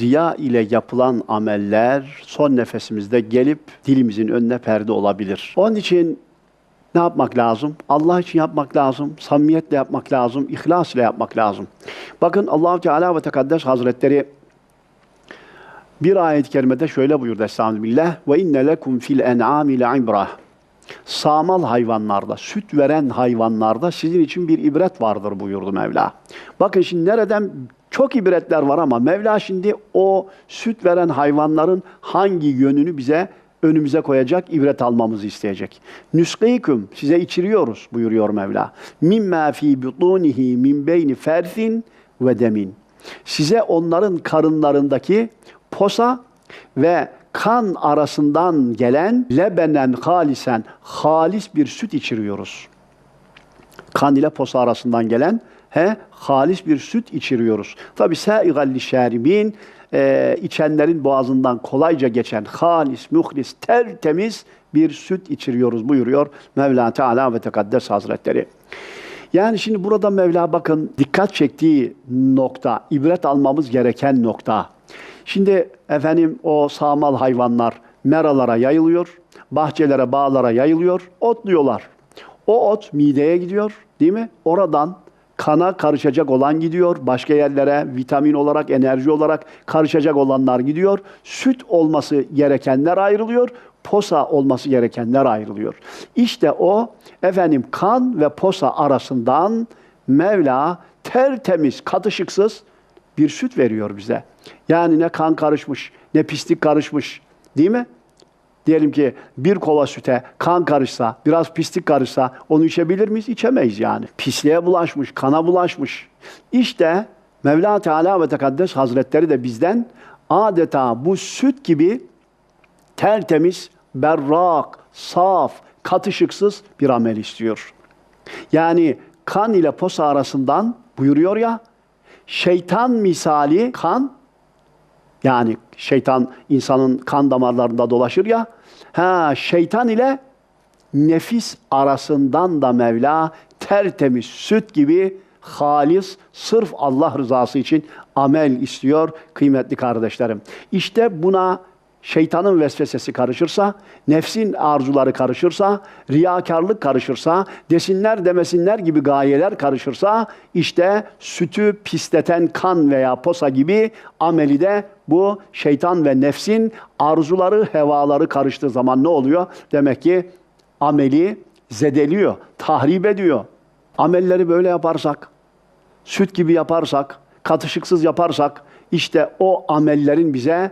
Riya ile yapılan ameller son nefesimizde gelip dilimizin önüne perde olabilir. Onun için ne yapmak lazım? Allah için yapmak lazım, samimiyetle yapmak lazım, ihlas ile yapmak lazım. Bakın Allahu Teala ve Tekaddes Hazretleri bir ayet-i kerimede şöyle buyurdu Estağfirullah. Ve inne lekum fil en'ami le'ibrah. Sağmal hayvanlarda, süt veren hayvanlarda sizin için bir ibret vardır buyurdu Mevla. Bakın şimdi nereden çok ibretler var ama Mevla şimdi o süt veren hayvanların hangi yönünü bize önümüze koyacak, ibret almamızı isteyecek. Nüskîküm, size içiriyoruz buyuruyor Mevla. Mimma fi butunihi min beyni fersin ve demin. Size onların karınlarındaki posa ve kan arasından gelen lebenen halisen halis bir süt içiriyoruz. Kan ile posa arasından gelen he halis bir süt içiriyoruz. Tabi sâigalli şeribin e, içenlerin boğazından kolayca geçen halis, muhlis, tertemiz bir süt içiriyoruz buyuruyor Mevla Teala ve Tekaddes Hazretleri. Yani şimdi burada Mevla bakın dikkat çektiği nokta, ibret almamız gereken nokta. Şimdi efendim o sağmal hayvanlar meralara yayılıyor, bahçelere, bağlara yayılıyor, otluyorlar. O ot mideye gidiyor, değil mi? Oradan kana karışacak olan gidiyor, başka yerlere vitamin olarak, enerji olarak karışacak olanlar gidiyor. Süt olması gerekenler ayrılıyor, posa olması gerekenler ayrılıyor. İşte o efendim kan ve posa arasından Mevla tertemiz, katışıksız bir süt veriyor bize. Yani ne kan karışmış, ne pislik karışmış. Değil mi? Diyelim ki bir kova süte kan karışsa, biraz pislik karışsa onu içebilir miyiz? İçemeyiz yani. Pisliğe bulaşmış, kana bulaşmış. İşte Mevla Teala ve Tekaddes Hazretleri de bizden adeta bu süt gibi tertemiz, berrak, saf, katışıksız bir amel istiyor. Yani kan ile posa arasından buyuruyor ya, şeytan misali kan, yani şeytan insanın kan damarlarında dolaşır ya, ha şeytan ile nefis arasından da Mevla tertemiz süt gibi halis, sırf Allah rızası için amel istiyor kıymetli kardeşlerim. İşte buna şeytanın vesvesesi karışırsa, nefsin arzuları karışırsa, riyakarlık karışırsa, desinler demesinler gibi gayeler karışırsa, işte sütü pisleten kan veya posa gibi ameli de bu şeytan ve nefsin arzuları, hevaları karıştığı zaman ne oluyor? Demek ki ameli zedeliyor, tahrip ediyor. Amelleri böyle yaparsak, süt gibi yaparsak, katışıksız yaparsak, işte o amellerin bize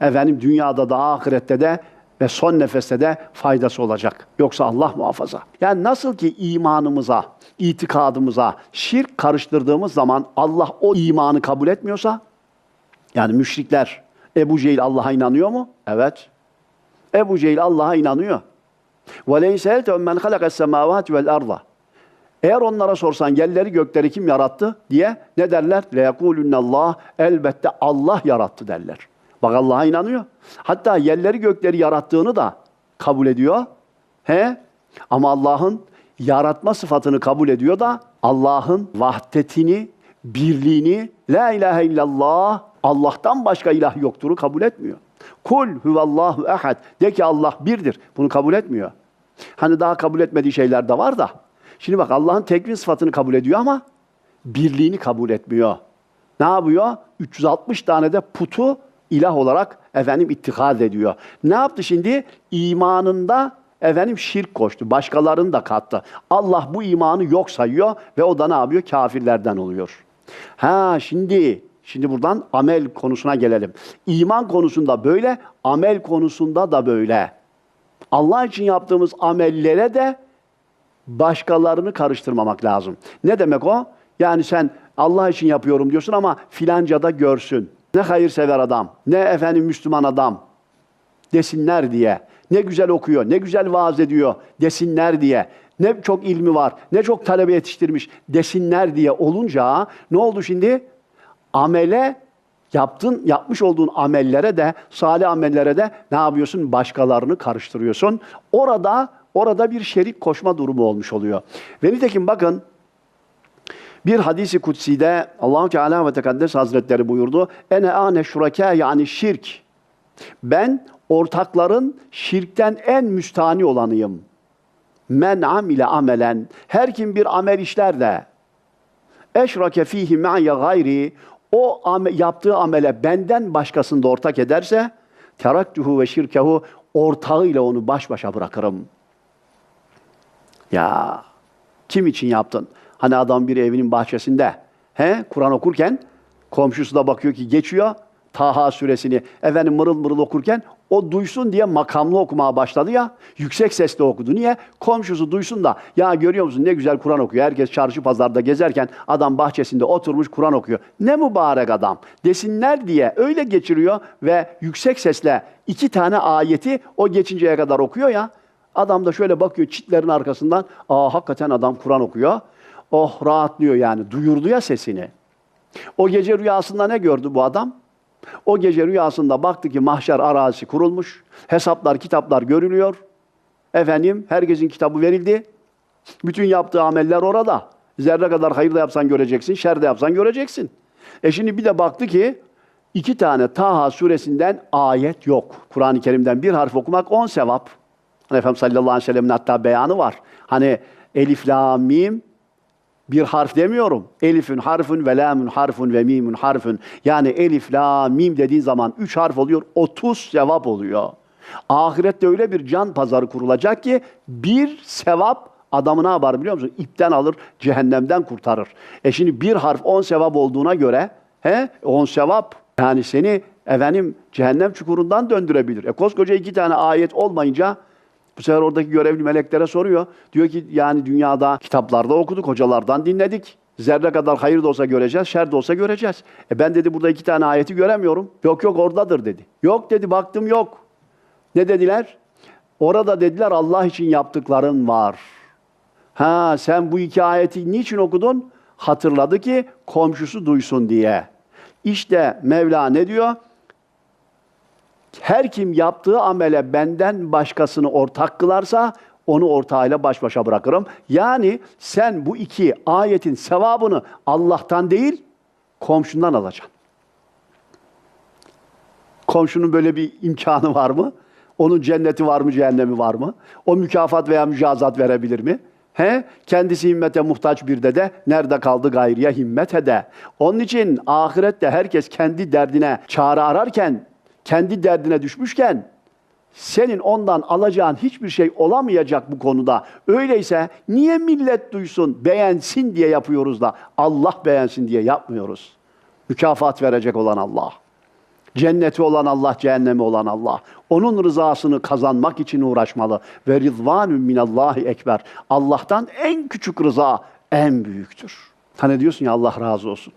efendim dünyada da ahirette de ve son nefeste de faydası olacak. Yoksa Allah muhafaza. Yani nasıl ki imanımıza, itikadımıza şirk karıştırdığımız zaman Allah o imanı kabul etmiyorsa, yani müşrikler Ebu Cehil Allah'a inanıyor mu? Evet. Ebu Cehil Allah'a inanıyor. وَلَيْنْ سَيَلْتَهُمْ مَنْ خَلَقَ السَّمَاوَاتِ وَالْاَرْضَ Eğer onlara sorsan yerleri gökleri kim yarattı diye ne derler? لَيَقُولُنَّ اللّٰهِ Elbette Allah yarattı derler. Bak Allah'a inanıyor. Hatta yerleri gökleri yarattığını da kabul ediyor. He? Ama Allah'ın yaratma sıfatını kabul ediyor da Allah'ın vahdetini, birliğini, la ilahe illallah, Allah'tan başka ilah yoktur'u kabul etmiyor. Kul huvallahu ehad. De ki Allah birdir. Bunu kabul etmiyor. Hani daha kabul etmediği şeyler de var da. Şimdi bak Allah'ın tekvin sıfatını kabul ediyor ama birliğini kabul etmiyor. Ne yapıyor? 360 tane de putu ilah olarak efendim ittihaz ediyor. Ne yaptı şimdi? İmanında efendim şirk koştu. Başkalarını da kattı. Allah bu imanı yok sayıyor ve o da ne yapıyor? Kafirlerden oluyor. Ha şimdi Şimdi buradan amel konusuna gelelim. İman konusunda böyle, amel konusunda da böyle. Allah için yaptığımız amellere de başkalarını karıştırmamak lazım. Ne demek o? Yani sen Allah için yapıyorum diyorsun ama filanca da görsün. Ne hayırsever adam, ne efendim Müslüman adam desinler diye. Ne güzel okuyor, ne güzel vaaz ediyor desinler diye. Ne çok ilmi var, ne çok talebe yetiştirmiş desinler diye olunca ne oldu şimdi? Amele yaptın, yapmış olduğun amellere de, salih amellere de ne yapıyorsun? Başkalarını karıştırıyorsun. Orada orada bir şerik koşma durumu olmuş oluyor. Ve nitekim bakın Bir hadisi kutsi'de Allahu Teala ve Tekaddes Hazretleri buyurdu. Ene ane şuraka yani şirk. Ben ortakların şirkten en müstani olanıyım. Men amile amelen. Her kim bir amel işler de eşrake fihi ma'ye gayri o yaptığı amele benden başkasında ortak ederse teraktuhu ve şirkehu ortağıyla onu baş başa bırakırım. Ya kim için yaptın? Hani adam bir evinin bahçesinde he Kur'an okurken komşusu da bakıyor ki geçiyor Taha suresini efendim mırıl mırıl okurken o duysun diye makamlı okumaya başladı ya. Yüksek sesle okudu. Niye? Komşusu duysun da ya görüyor musun ne güzel Kur'an okuyor. Herkes çarşı pazarda gezerken adam bahçesinde oturmuş Kur'an okuyor. Ne mübarek adam desinler diye öyle geçiriyor ve yüksek sesle iki tane ayeti o geçinceye kadar okuyor ya. Adam da şöyle bakıyor çitlerin arkasından. Aa hakikaten adam Kur'an okuyor. Oh rahatlıyor yani. Duyurdu ya sesini. O gece rüyasında ne gördü bu adam? O gece rüyasında baktı ki mahşer arazisi kurulmuş. Hesaplar, kitaplar görülüyor. Efendim herkesin kitabı verildi. Bütün yaptığı ameller orada. Zerre kadar hayır da yapsan göreceksin, şer de yapsan göreceksin. E şimdi bir de baktı ki iki tane Taha suresinden ayet yok. Kur'an-ı Kerim'den bir harf okumak on sevap. Hani Efendimiz sallallahu aleyhi ve sellem'in hatta beyanı var. Hani elif, la, mim bir harf demiyorum. Elifün harfün ve lamün harfün ve mimun harfün. Yani elif, la, mim dediğin zaman üç harf oluyor, 30 sevap oluyor. Ahirette öyle bir can pazarı kurulacak ki bir sevap adamı ne yapar biliyor musun? İpten alır, cehennemden kurtarır. E şimdi bir harf on sevap olduğuna göre, he, on sevap yani seni efendim cehennem çukurundan döndürebilir. E koskoca iki tane ayet olmayınca bu sefer oradaki görevli meleklere soruyor. Diyor ki yani dünyada kitaplarda okuduk, hocalardan dinledik. Zerre kadar hayır da olsa göreceğiz, şer de olsa göreceğiz. E ben dedi burada iki tane ayeti göremiyorum. Yok yok oradadır dedi. Yok dedi baktım yok. Ne dediler? Orada dediler Allah için yaptıkların var. Ha sen bu iki ayeti niçin okudun? Hatırladı ki komşusu duysun diye. İşte Mevla ne diyor? Her kim yaptığı amele benden başkasını ortak kılarsa onu ortağıyla baş başa bırakırım. Yani sen bu iki ayetin sevabını Allah'tan değil, komşundan alacaksın. Komşunun böyle bir imkanı var mı? Onun cenneti var mı, cehennemi var mı? O mükafat veya mücazat verebilir mi? He? Kendisi himmete muhtaç bir de de nerede kaldı gayriye himmet ede. Onun için ahirette herkes kendi derdine çare ararken kendi derdine düşmüşken senin ondan alacağın hiçbir şey olamayacak bu konuda. Öyleyse niye millet duysun, beğensin diye yapıyoruz da Allah beğensin diye yapmıyoruz. Mükafat verecek olan Allah. Cenneti olan Allah, cehennemi olan Allah. Onun rızasını kazanmak için uğraşmalı. Ve rizvanun minallahi ekber. Allah'tan en küçük rıza en büyüktür. Hani diyorsun ya Allah razı olsun.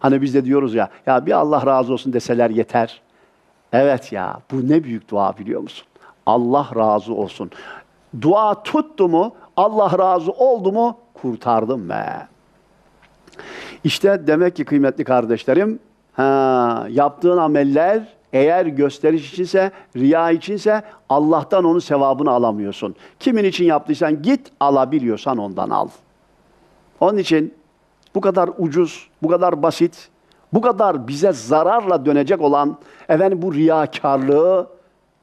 Hani biz de diyoruz ya, ya bir Allah razı olsun deseler yeter. Evet ya bu ne büyük dua biliyor musun? Allah razı olsun. Dua tuttu mu, Allah razı oldu mu kurtardım be. İşte demek ki kıymetli kardeşlerim, ha, yaptığın ameller eğer gösteriş içinse, riya içinse Allah'tan onun sevabını alamıyorsun. Kimin için yaptıysan git alabiliyorsan ondan al. Onun için bu kadar ucuz, bu kadar basit, bu kadar bize zararla dönecek olan efendim bu riyakarlığı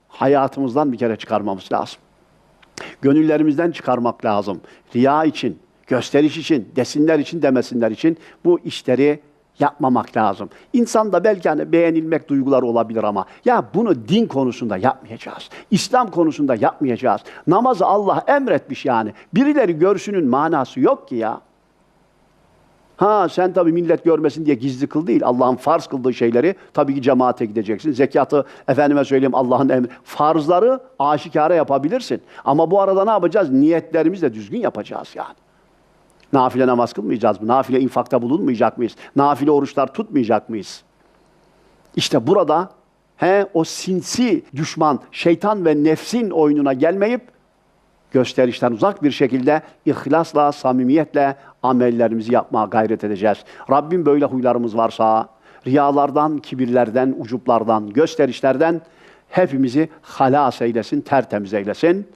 hayatımızdan bir kere çıkarmamız lazım. Gönüllerimizden çıkarmak lazım. Riya için, gösteriş için, desinler için, demesinler için bu işleri yapmamak lazım. İnsanda belki hani beğenilmek duyguları olabilir ama ya bunu din konusunda yapmayacağız. İslam konusunda yapmayacağız. Namazı Allah emretmiş yani. Birileri görsünün manası yok ki ya. Ha sen tabii millet görmesin diye gizli kıl değil. Allah'ın farz kıldığı şeyleri tabii ki cemaate gideceksin. Zekatı efendime söyleyeyim Allah'ın emri. Farzları aşikare yapabilirsin. Ama bu arada ne yapacağız? Niyetlerimizi de düzgün yapacağız yani. Nafile namaz kılmayacağız mı? Nafile infakta bulunmayacak mıyız? Nafile oruçlar tutmayacak mıyız? İşte burada he o sinsi düşman şeytan ve nefsin oyununa gelmeyip gösterişten uzak bir şekilde ihlasla, samimiyetle amellerimizi yapmaya gayret edeceğiz. Rabbim böyle huylarımız varsa riyalardan, kibirlerden, ucuplardan, gösterişlerden hepimizi halas eylesin, tertemiz eylesin.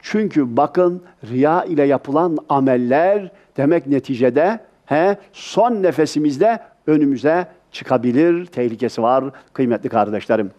Çünkü bakın riya ile yapılan ameller demek neticede he, son nefesimizde önümüze çıkabilir tehlikesi var kıymetli kardeşlerim.